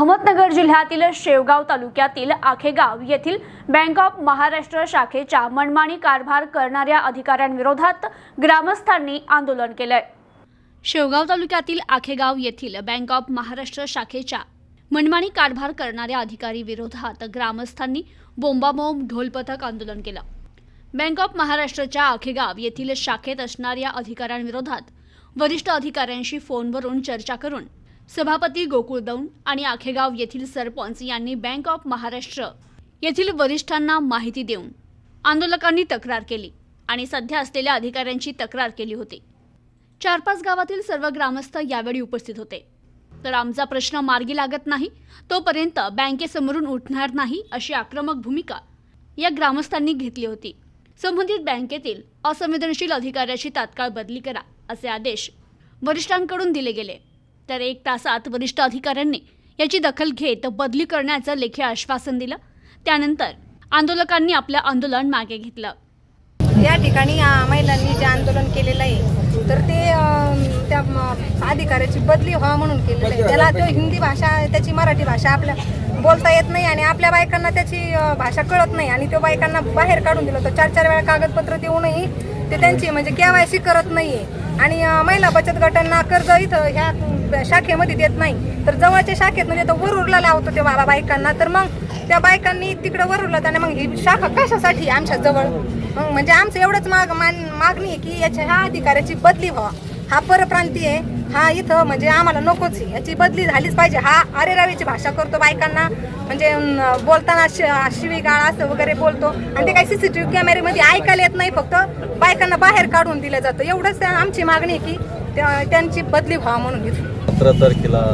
अहमदनगर जिल्ह्यातील शेवगाव तालुक्यातील आखेगाव येथील बँक ऑफ महाराष्ट्र शाखेच्या मनमानी कारभार करणाऱ्या अधिकाऱ्यांविरोधात ग्रामस्थांनी आंदोलन केलंय. शेवगाव तालुक्यातील आखेगाव येथील बँक ऑफ महाराष्ट्र शाखेच्या मनमानी कारभार करणाऱ्या अधिकारी विरोधात ग्रामस्थांनी बोंबाबोंब ढोलपथक आंदोलन केलं. बँक ऑफ महाराष्ट्रच्या आखेगाव येथील शाखेत असणाऱ्या अधिकाऱ्यांविरोधात वरिष्ठ अधिकाऱ्यांशी फोनवरून चर्चा करून सभापती गोकुळ दौंड आणि आखेगाव येथील सरपंच यांनी बँक ऑफ महाराष्ट्र येथील वरिष्ठांना माहिती देऊन आंदोलकांनी तक्रार केली आणि सध्या असलेल्या अधिकाऱ्यांची तक्रार केली होती. चार पाच गावातील सर्व ग्रामस्थ यावेळी उपस्थित होते. तर आमचा प्रश्न मार्गी लागत नाही तोपर्यंत बँकेसमोरून उठणार नाही अशी आक्रमक भूमिका या ग्रामस्थांनी घेतली होती. संबंधित बँकेतील असंवेदनशील अधिकाऱ्याची तात्काळ बदली करा असे आदेश वरिष्ठांकडून दिले गेले. तर एक तासात वरिष्ठ अधिकाऱ्यांनी याची दखल घेत बदली करण्याचं लेखी आश्वासन दिलं. त्यानंतर आंदोलकांनी आपलं आंदोलन मागे घेतलं. या ठिकाणी महिलांनी जे आंदोलन केलेलं आहे तर ते त्या अधिकाऱ्याची बदली व्हावं म्हणून केलेलं आहे. त्याला तो हिंदी भाषा त्याची मराठी भाषा आपल्या बोलता येत नाही आणि आपल्या बायकांना त्याची भाषा कळत नाही. आणि त्या बायकांना बाहेर काढून दिलं तर चार चार वेळा कागदपत्र देऊनही ते त्यांची म्हणजे केवायसी करत नाहीये. आणि महिला बचत गटांना कर्ज इथं ह्या शाखेमध्ये देत नाही. तर जवळच्या शाखेत म्हणजे तो वरूरला लावतो ते बाबा बायकांना. तर मग त्या बायकांनी तिकडे वरूरला त्याने मग ही शाखा कशासाठी आमच्या जवळ? मग म्हणजे आमचं एवढंच माग मान मागणी आहे की याच्या ह्या अधिकाऱ्याची बदली व्हावा. हा परप्रांतीय आहे. हा इथं म्हणजे आम्हाला नकोच आहे. याची बदली झालीच पाहिजे. हा अरेरावीची भाषा करतो बायकांना. म्हणजे बोलताना शि- शिवीगाळ असं वगैरे बोलतो. आणि ते काही सीसीटीव्ही कॅमेरेमध्ये ऐकायला येत नाही फक्त. बायकांना बाहेर काढून दिलं जातं. एवढंच त्या- आमची मागणी आहे की त्या- त्यांची बदली व्हा म्हणून सतरा तारखेला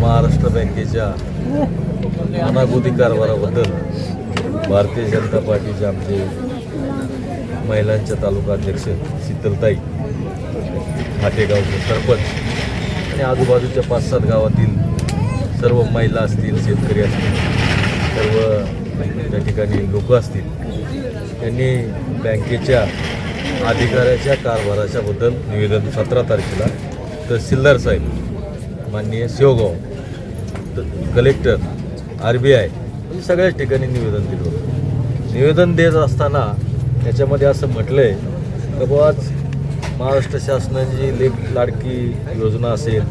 महाराष्ट्र बँकेच्या अनागोदी कारभाराबद्दल भारतीय जनता पार्टीचे आमचे महिलांच्या तालुका अध्यक्ष शीतलताई फाटेगावचे सरपंच. आणि आजूबाजूच्या पाच सात गावातील सर्व महिला असतील शेतकरी असतील सर्व त्या ठिकाणी लोक असतील त्यांनी बँकेच्या अधिकाऱ्याच्या कारभाराच्याबद्दल निवेदन सतरा तारखेला तहसीलदार साहेब माननीय Shevgaon collector R B I सगळ्याच ठिकाणी निवेदन दिलं होतं. निवेदन देत असताना त्याच्यामध्ये असं म्हटलं आहे की आज महाराष्ट्र शासनाची लेख लाडकी योजना असेल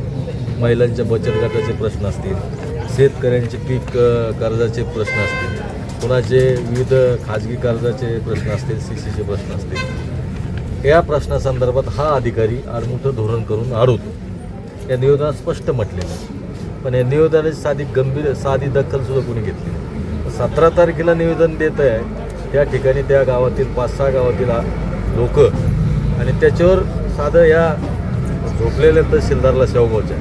महिलांच्या बचत गटाचे प्रश्न असतील शेतकऱ्यांचे पीक कर्जाचे प्रश्न असतील कोणाचे विविध खाजगी कर्जाचे प्रश्न असतील सी सीचे प्रश्न असतील या प्रश्नासंदर्भात हा अधिकारी आडमुठं धोरण करून आडवतो या निवेदनात स्पष्ट म्हटलेलं आहे. पण या निवेदनाची साधी गंभीर साधी दखलसुद्धा कोणी घेतली सतरा तारखेला निवेदन देत आहे त्या ठिकाणी त्या गावातील पाच सहा गावातील लोक आणि त्याच्यावर साधं या झोपलेल्या तहसीलदारला शेवगावच्या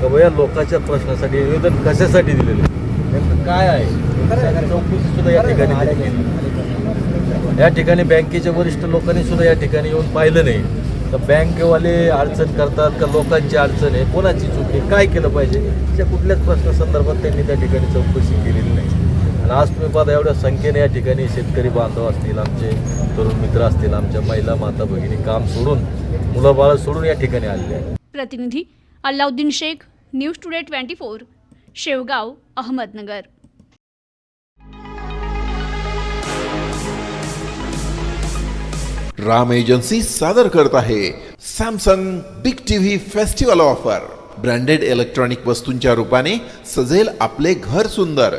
का बा या लोकांच्या प्रश्नासाठी निवेदन कशासाठी दिलेलं आहे? नेमकं काय आहे? चौकशी सुद्धा या ठिकाणी केली. या ठिकाणी बँकेच्या वरिष्ठ लोकांनी सुद्धा या ठिकाणी येऊन पाहिलं नाही. तर बँकेवाले अडचण करतात का लोकांची अडचण आहे? कोणाची चूक काय केलं पाहिजे? त्या कुठल्याच प्रश्नासंदर्भात त्यांनी त्या ठिकाणी चौकशी केलेली आणि आज तुम्ही पाहता एवढ्या संख्येने या ठिकाणी शेतकरी बांधव असतील आमचे तरुण मित्र असतील आमच्या महिला माता भगिनी काम सोडून मुलं बाळं सोडून या ठिकाणी आलेले आहेत. प्रतिनिधी Allauddin Shaikh news today twenty four Shevgaon Ahmednagar. Ram agency सादर करत आहे Samsung big TV festival offer. Branded electronic वस्तूंच्या रूपाने सजेल आपले घर सुंदर.